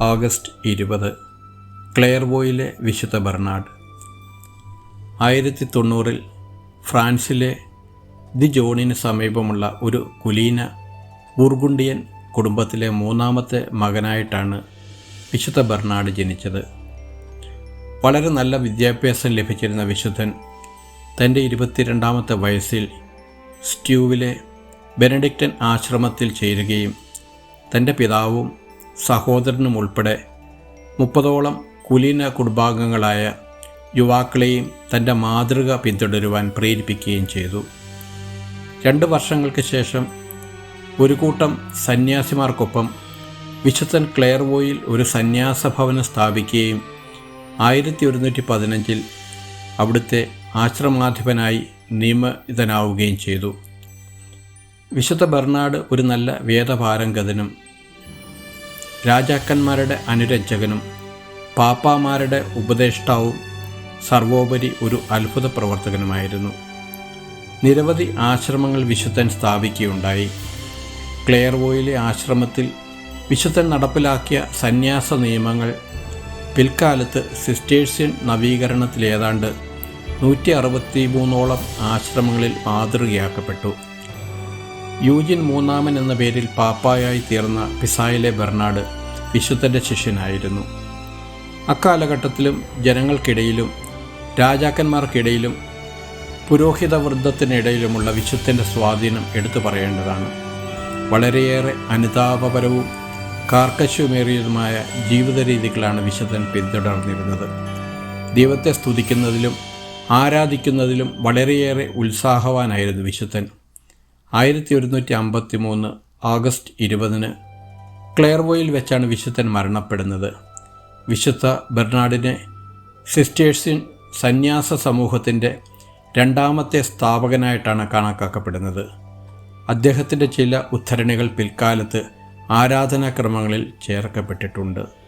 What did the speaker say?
August ഇരുപത് ക്ലെയർവോയിലെ വിശുദ്ധ Bernard. ആയിരത്തി തൊണ്ണൂറിൽ ഫ്രാൻസിലെ ദി ജോണിന് സമീപമുള്ള ഒരു കുലീന ബുർഗുണ്ടിയൻ കുടുംബത്തിലെ മൂന്നാമത്തെ മകനായിട്ടാണ് വിശുദ്ധ ബർണാഡ് ജനിച്ചത്. വളരെ നല്ല വിദ്യാഭ്യാസം ലഭിച്ചിരുന്ന വിശുദ്ധൻ തന്റെ ഇരുപത്തിരണ്ടാമത്തെ വയസ്സിൽ സ്റ്റ്യൂവിലെ ബെനഡിക്റ്റൻ ആശ്രമത്തിൽ ചേരുകയും തന്റെ പിതാവും സഹോദരനും ഉൾപ്പെടെ മുപ്പതോളം കുലീന കുടുംബാംഗങ്ങളായ യുവാക്കളെയും തന്റെ മാതൃക പിന്തുടരുവാൻ പ്രേരിപ്പിക്കുകയും ചെയ്തു. രണ്ട് വർഷങ്ങൾക്ക് ശേഷം ഒരു കൂട്ടം സന്യാസിമാർക്കൊപ്പം വിശുദ്ധൻ ക്ലെയർവോയിൽ ഒരു സന്യാസ ഭവനം സ്ഥാപിക്കുകയും ആയിരത്തി ഒരുന്നൂറ്റി പതിനഞ്ചിൽ അവിടുത്തെ ആശ്രമാധിപനായി നിയമിതനാവുകയും ചെയ്തു. വിശുദ്ധ ബെർണാഡ് ഒരു നല്ല വേദപാരംഗതനും രാജാക്കന്മാരുടെ അനുരഞ്ജകനും പാപ്പാമാരുടെ ഉപദേഷ്ടാവും സർവോപരി ഒരു അത്ഭുത പ്രവർത്തകനുമായിരുന്നു. നിരവധി ആശ്രമങ്ങൾ വിശുദ്ധൻ സ്ഥാപിക്കുകയുണ്ടായി. ക്ലെയർവോയിലെ ആശ്രമത്തിൽ വിശുദ്ധൻ നടപ്പിലാക്കിയ സന്യാസ നിയമങ്ങൾ പിൽക്കാലത്ത് സിസ്റ്റേഴ്സ്യൻ നവീകരണത്തിലേതാണ്ട് നൂറ്റി അറുപത്തി മൂന്നോളം ആശ്രമങ്ങളിൽ മാതൃകയാക്കപ്പെട്ടു. യൂജിൻ മൂന്നാമൻ എന്ന പേരിൽ പാപ്പായായി തീർന്ന പിസായിലെ ബെർണാഡ് വിശുദ്ധന്റെ ശിഷ്യനായിരുന്നു. അക്കാലഘട്ടത്തിലും ജനങ്ങൾക്കിടയിലും രാജാക്കന്മാർക്കിടയിലും പുരോഹിത വൃദ്ധത്തിനിടയിലുമുള്ള വിശുദ്ധന്റെ സ്വാധീനം എടുത്തു പറയേണ്ടതാണ്. വളരെയേറെ അനുതാപപരവും കാർക്കശ്യമേറിയതുമായ ജീവിത രീതികളാണ് വിശുദ്ധൻ പിന്തുടർന്നിരുന്നത്. ദൈവത്തെ സ്തുതിക്കുന്നതിലും ആരാധിക്കുന്നതിലും വളരെയേറെ ഉത്സാഹവാനായിരുന്നു വിശുദ്ധൻ. ആയിരത്തി ഒരുന്നൂറ്റി അമ്പത്തി മൂന്ന് ആഗസ്റ്റ് ഇരുപതിന് ക്ലെയർവോയിൽ വെച്ചാണ് വിശുദ്ധൻ മരണപ്പെടുന്നത്. വിശുദ്ധ ബെർണാഡിനെ സിസ്റ്റേഴ്സിൻ സന്യാസ സമൂഹത്തിന്റെ രണ്ടാമത്തെ സ്ഥാപകനായിട്ടാണ് കണക്കാക്കപ്പെടുന്നത്. അദ്ദേഹത്തിന്റെ ചില ഉദ്ധരണികൾ പിൽക്കാലത്ത് ആരാധനാക്രമങ്ങളിൽ ചേർക്കപ്പെട്ടിട്ടുണ്ട്.